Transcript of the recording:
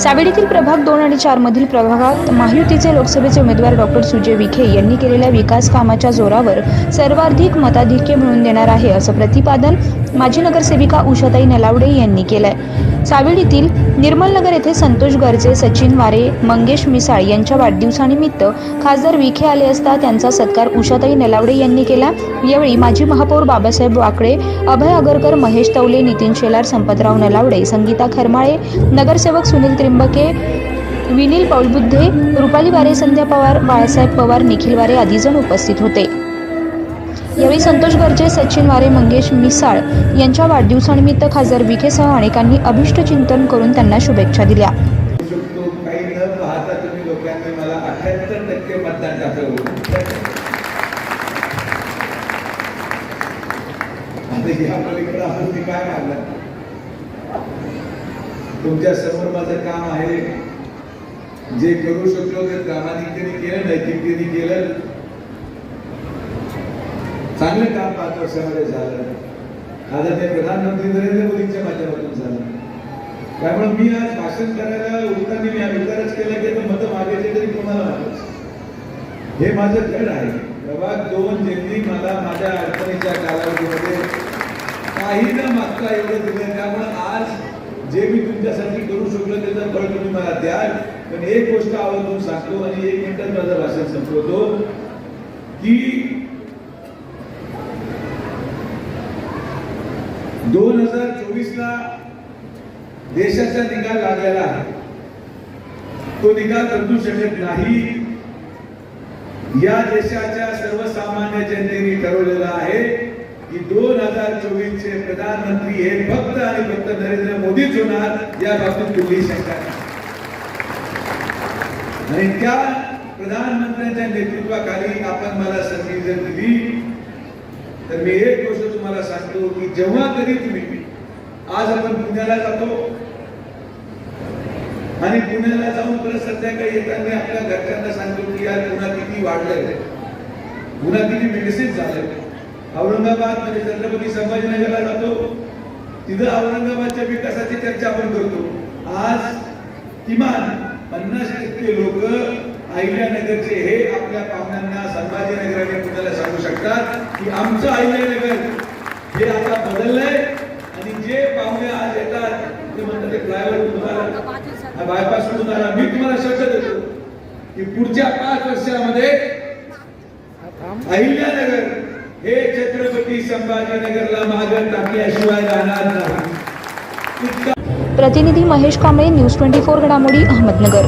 सावेडीतील प्रभाग दोन आणि चार मधील प्रभागात महायुतीचे लोकसभेचे उमेदवार डॉक्टर सुजय विखे यांनी केलेल्या विकास कामाच्या जोरावर सर्वाधिक मताधिक्य मिळवून देणार आहे असं प्रतिपादन माजी नगरसेविका उषाताई नलावडे यांनी केलंय. सावेडीतील निर्मलनगर येथे संतोष गर्जे सचिन वारे मंगेश मिसाळ यांच्या वाढदिवसानिमित्त खासदार विखे आले असता त्यांचा सत्कार उषाताई नलावडे यांनी केला. यावेळी माजी महापौर बाबासाहेब वाकडे अभय आगरकर महेश तवले नितीन शेलार संपतराव नलावडे संगीता खरमाळे नगरसेवक सुनील त्र्यंबके विनील पौलबुद्धे रुपाली वारे संध्या पवार बाळासाहेब पवार निखिल वारे आदीजण उपस्थित होते. यावेळी संतोष गर्जे सचिन वारे मंगेश मिसाळ यांच्या वाढदिवसानिमित्त खासदार विखेसह अनेकांनी अभिष्ट चिंतन करून त्यांना शुभेच्छा दिल्या. तुमच्यासमोर माझं काम आहे? जे करू शकलो ते प्रामाणिकतेने केलं नैतिकतेने केलं. चांगलं काम पाच वर्षामध्ये झालं. आता ते प्रधानमंत्री नरेंद्र मोदींच्या माध्यमातून झालं. त्यामुळे मी आज भाषण करायला उठताना मी विचारच केला की मतं मागायचे तरी कोणाला मागायचं? हे माझं धड आहे. प्रभाग दोन ज्यांनी मला माझ्या अडचणीच्या कालावधीमध्ये काही न मागता एवढं दिलं त्यामुळे आज जे मी तुमच्यासाठी करू शकलो त्याचं फळ तुम्ही मला द्याल. पण एक गोष्ट आवर्जून सांगतो आणि एक मिनिटात माझं भाषण संपवतो. की दोन हजार चोवीस ला देशाचा निकाल लागलेला आहे तो निकाल बदलू शकत नाही. या देशाच्या सर्वसामान्य जनतेने ठरवलं चोवीस चे प्रधानमंत्री हे फक्त आणि फक्त नरेंद्र मोदीच होणार या बाबतीत कुठलीही शंका नाही आणि त्या प्रधानमंत्र्यांच्या नेतृत्वाखाली आपण मला संधी जर दिली तर मी एक गोष्ट तुम्हाला सांगतो की जेव्हा कधी तुम्ही आज आपण पुण्याला जातो. आणि पुण्याला जाऊन परत संध्याकाळी येताना आपल्या घरच्यांना सांगतो की यार पुन्हा किती वाढलंय. पुन्हा किती मेडिसिन झालंय. औरंगाबाद म्हणजे छत्रपती संभाजीनगरला जातो. तिथं औरंगाबादच्या विकासाची चर्चा आपण करतो. आज किमान पन्नास टक्के लोक अहिल्यानगरचे हे आपल्या पाहुण्यांना संभाजीनगराने आणि सांगू शकतात की आमचं अहिल्यानगर हे आता बदललंय. आणि जे पाहुणे आज येतात ते म्हणतात ते फ्लायओव्हर तुम्हाला बायपास तुम्हाला मी तुम्हाला शब्द देतो. की पुढच्या पाच वर्षामध्ये अहिल्यानगर हे छत्रपती संभाजीनगरला मागं टाकल्याशिवाय राहणार नाही. प्रतिनिधी Mahesh Kamble news twenty four घडामोडी अहमदनगर.